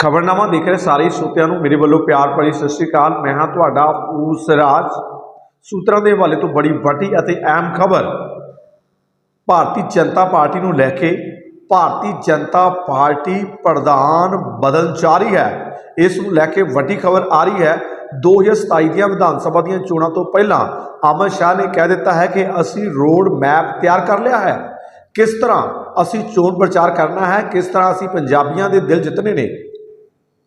ਖਬਰਨਾਮਾ ਦੇਖ ਰਹੇ ਸਾਰੇ ਸਰੋਤਿਆਂ ਨੂੰ। ਮੇਰੇ ਵੱਲੋਂ ਪਿਆਰ ਭਰੀ ਸਤਿ ਸ਼੍ਰੀ ਅਕਾਲ। ਮੈਂ ਹਾਂ ਤੁਹਾਡਾ ਉਸ ਰਾਜ ਸੂਤਰਾਂ ਦੇ ਹਵਾਲੇ ਤੋਂ ਬੜੀ ਵੱਡੀ ਅਤੇ ਅਹਿਮ ਖਬਰ। ਭਾਰਤੀ ਜਨਤਾ ਪਾਰਟੀ ਨੂੰ ਲੈ ਕੇ ਭਾਰਤੀ ਜਨਤਾ ਪਾਰਟੀ ਪ੍ਰਧਾਨ ਬਦਲ ਜਾ ਰਹੀ ਹੈ। ਇਸ ਨੂੰ ਲੈ ਕੇ ਵੱਡੀ ਖਬਰ ਆ ਰਹੀ ਹੈ। 2027 ਦੀਆਂ ਵਿਧਾਨ ਸਭਾ ਦੀਆਂ ਚੋਣਾਂ ਤੋਂ ਪਹਿਲਾਂ ਅਮਿਤ ਸ਼ਾਹ ਨੇ ਕਹਿ ਦਿੱਤਾ ਹੈ ਕਿ ਅਸੀਂ ਰੋਡ ਮੈਪ ਤਿਆਰ ਕਰ ਲਿਆ ਹੈ। ਕਿਸ ਤਰ੍ਹਾਂ ਅਸੀਂ ਚੋਣ ਪ੍ਰਚਾਰ ਕਰਨਾ ਹੈ? ਕਿਸ ਤਰ੍ਹਾਂ ਅਸੀਂ ਪੰਜਾਬੀਆਂ ਦੇ ਦਿਲ ਜਿੱਤਣੇ ਨੇ?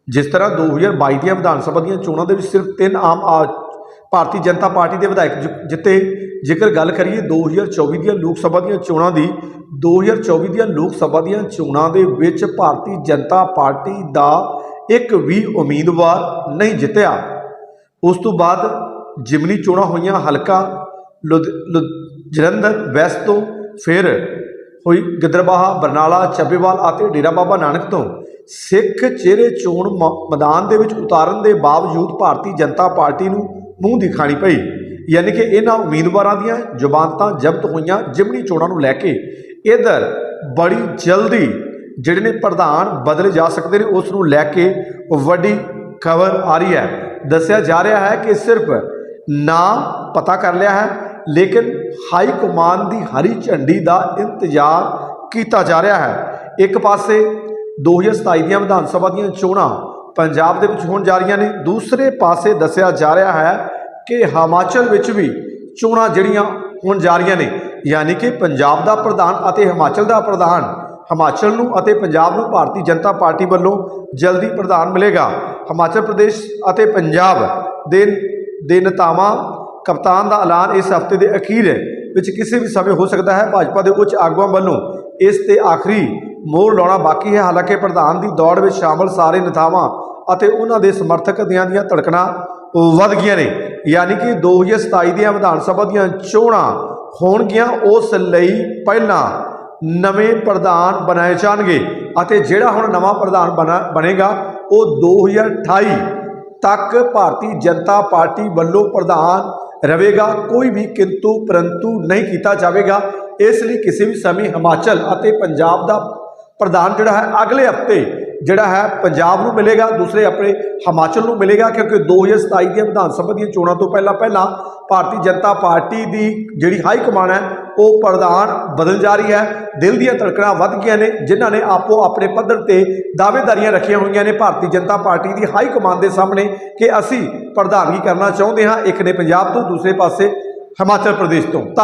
ਜਿਸ ਤਰ੍ਹਾਂ 2022 ਦੀਆਂ ਵਿਧਾਨ ਸਭਾ ਦੀਆਂ ਚੋਣਾਂ ਦੇ ਵਿੱਚ ਸਿਰਫ ਤਿੰਨ ਆਮ ਆ- ਭਾਰਤੀ ਜਨਤਾ ਪਾਰਟੀ ਦੇ ਵਿਧਾਇਕ ਜਿ- ਜਿੱਤੇ। ਜੇਕਰ ਗੱਲ ਕਰੀਏ 2024 ਦੀਆਂ ਲੋਕ ਸਭਾ ਦੀਆਂ ਚੋਣਾਂ ਦੀ 2024 ਦੀਆਂ ਲੋਕ ਸਭਾ ਦੀਆਂ ਚੋਣਾਂ ਦੇ ਵਿੱਚ ਭਾਰਤੀ ਜਨਤਾ ਪਾਰਟੀ ਦਾ ਇੱਕ ਵੀ ਉਮੀਦਵਾਰ ਨਹੀਂ ਜਿੱਤਿਆ। ਉਸ ਤੋਂ ਬਾਅਦ ਜਿਮਨੀ ਚੋਣਾਂ ਹੋਈਆਂ ਹਲਕਾ, ਲੁਧ- ਲੁਧ- ਜਲੰਧਰ ਵੈਸਟ ਤੋਂ, ਫਿਰ ਹੋਈ ਗਿੱਦੜਬਾਹਾ, ਬਰਨਾਲਾ ਚੱਬੇਵਾਲ ਅਤੇ ਡੇਰਾ ਬਾਬਾ ਨਾਨਕ ਤੋਂ। ਸਿੱਖ ਚਿਹਰੇ ਚੋਣ ਮ- ਮੈਦਾਨ ਦੇ ਵਿੱਚ ਉਤਾਰਨ ਦੇ ਬਾਵਜੂਦ ਭਾਰਤੀ ਜਨਤਾ ਪਾਰਟੀ ਨੂੰ ਮੂੰਹ ਦਿਖਾਣੀ ਪਈ। ਯਾਨੀ ਕਿ ਇਹਨਾਂ ਉਮੀਦਵਾਰਾਂ ਦੀਆਂ ਜ਼ਮਾਨਤਾਂ ਜ਼ਬਤ ਹੋਈਆਂ ਜਿਮਨੀ ਚੋਣਾਂ ਨੂੰ ਲੈ ਕੇ। ਇਧਰ ਬੜੀ ਜਲਦੀ ਜਿਹੜੇ ਨੇ ਪ੍ਰਧਾਨ ਬਦਲੇ ਜਾ ਸਕਦੇ ਨੇ, ਉਸ ਨੂੰ ਲੈ ਕੇ ਵੱਡੀ ਖਬਰ ਆ ਰਹੀ ਹੈ। ਦੱਸਿਆ ਜਾ ਰਿਹਾ ਹੈ ਕਿ ਸਿਰਫ ਨਾਮ ਪਤਾ ਕਰ ਲਿਆ ਹੈ। ਲੇਕਿਨ ਹਾਈ ਕਮਾਨ ਦੀ ਹਰੀ ਝੰਡੀ ਦਾ ਇੰਤਜ਼ਾਰ ਕੀਤਾ ਜਾ ਰਿਹਾ ਹੈ। ਇੱਕ ਪਾਸੇ 2027 ਦੀਆਂ ਵਿਧਾਨ ਸਭਾ ਦੀਆਂ ਚੋਣਾਂ ਪੰਜਾਬ ਦੇ ਵਿੱਚ ਹੋਣ ਜਾ ਰਹੀਆਂ ਨੇ, ਦੂਸਰੇ ਪਾਸੇ ਦੱਸਿਆ ਜਾ ਰਿਹਾ ਹੈ ਕਿ ਹਿਮਾਚਲ ਵਿੱਚ ਵੀ ਚੋਣਾਂ ਜਿਹੜੀਆਂ ਹੋਣ ਜਾ ਰਹੀਆਂ ਨੇ, ਯਾਨੀ ਕਿ ਪੰਜਾਬ ਦਾ ਪ੍ਰਧਾਨ ਅਤੇ ਹਿਮਾਚਲ ਦਾ ਪ੍ਰਧਾਨ, ਹਿਮਾਚਲ ਨੂੰ ਅਤੇ ਪੰਜਾਬ ਨੂੰ ਭਾਰਤੀ ਜਨਤਾ ਪਾਰਟੀ ਵੱਲੋਂ ਜਲਦੀ ਪ੍ਰਧਾਨ ਮਿਲੇਗਾ। ਹਿਮਾਚਲ ਪ੍ਰਦੇਸ਼ ਅਤੇ ਪੰਜਾਬ ਦੇ ਦੇ ਨੇਤਾਵਾਂ ਕਪਤਾਨ ਦਾ ਐਲਾਨ ਇਸ ਹਫ਼ਤੇ ਦੇ ਅਖੀਰ ਵਿੱਚ ਕਿਸੇ ਵੀ ਸਮੇਂ ਹੋ ਸਕਦਾ ਹੈ। ਭਾਜਪਾ ਦੇ ਉੱਚ ਆਗੂਆਂ ਵੱਲੋਂ ਇਸ ਤੇ ਆਖਰੀ ਮੋਹਰ ਲਾਉਣਾ ਬਾਕੀ ਹੈ। ਹਾਲਾਂਕਿ ਪ੍ਰਧਾਨ ਦੀ ਦੌੜ ਵਿੱਚ ਸ਼ਾਮਲ ਸਾਰੇ ਨੇਤਾਵਾਂ ਅਤੇ ਉਹਨਾਂ ਦੇ ਸਮਰਥਕ ਦੀਆਂ ਦੀਆਂ ਧੜਕਣਾਂ ਵੱਧ ਗਈਆਂ ਨੇ। ਯਾਨੀ ਕਿ 2027 ਦੀਆਂ ਵਿਧਾਨ ਸਭਾ ਦੀਆਂ ਚੋਣਾਂ ਹੋਣਗੀਆਂ, ਉਸ ਲਈ ਪਹਿਲਾਂ ਨਵੇਂ ਪ੍ਰਧਾਨ ਬਣਾਏ ਜਾਣਗੇ ਅਤੇ ਜਿਹੜਾ ਹੁਣ ਨਵਾਂ ਪ੍ਰਧਾਨ ਬਣਾ, ਬਣੇਗਾ, ਉਹ 2028 ਤੱਕ ਭਾਰਤੀ ਜਨਤਾ ਪਾਰਟੀ ਵੱਲੋਂ ਪ੍ਰਧਾਨ ਰਹੇਗਾ, ਕੋਈ ਵੀ ਕਿੰਤੂ ਪਰੰਤੂ ਨਹੀਂ ਕੀਤਾ ਜਾਵੇਗਾ। ਇਸ ਲਈ ਕਿਸੇ ਵੀ ਸਮੇਂ ਹਿਮਾਚਲ ਅਤੇ ਪੰਜਾਬ ਦਾ ਪ੍ਰਧਾਨ ਜਿਹੜਾ ਹੈ, ਅਗਲੇ ਹਫ਼ਤੇ ਜਿਹੜਾ ਹੈ ਪੰਜਾਬ ਨੂੰ ਮਿਲੇਗਾ, ਦੂਸਰੇ ਆਪਣੇ ਹਿਮਾਚਲ ਨੂੰ ਮਿਲੇਗਾ, ਕਿਉਂਕਿ 2027 ਦੀਆਂ ਵਿਧਾਨ ਸਭਾ ਦੀਆਂ ਚੋਣਾਂ ਤੋਂ ਪਹਿਲਾਂ ਪਹਿਲਾਂ ਭਾਰਤੀ ਜਨਤਾ ਪਾਰਟੀ ਦੀ ਜਿਹੜੀ ਹਾਈ ਕਮਾਨ ਹੈ, ਉਹ ਪ੍ਰਧਾਨ ਬਦਲ ਜਾ ਰਹੀ ਹੈ। ਦਿਲ ਦੀਆਂ ਧੜਕਣਾਂ ਵੱਧ ਗਈਆਂ ਨੇ, ਜਿਨ੍ਹਾਂ ਨੇ ਆਪੋ ਆਪਣੇ ਪੱਧਰ ਤੇ ਦਾਅਵੇਦਾਰੀਆਂ ਰੱਖੀਆਂ ਹੋਈਆਂ ਨੇ ਭਾਰਤੀ ਜਨਤਾ ਪਾਰਟੀ ਦੀ ਹਾਈ ਕਮਾਨ ਦੇ ਸਾਹਮਣੇ ਕਿ ਅਸੀਂ ਪ੍ਰਧਾਨਗੀ ਕਰਨਾ ਚਾਹੁੰਦੇ ਹਾਂ, ਇੱਕ ਨੇ ਪੰਜਾਬ ਤੋਂ, ਦੂਸਰੇ ਪਾਸੇ ਹਿਮਾਚਲ ਪ੍ਰਦੇਸ਼ ਤੋਂ। ਧੰਨ-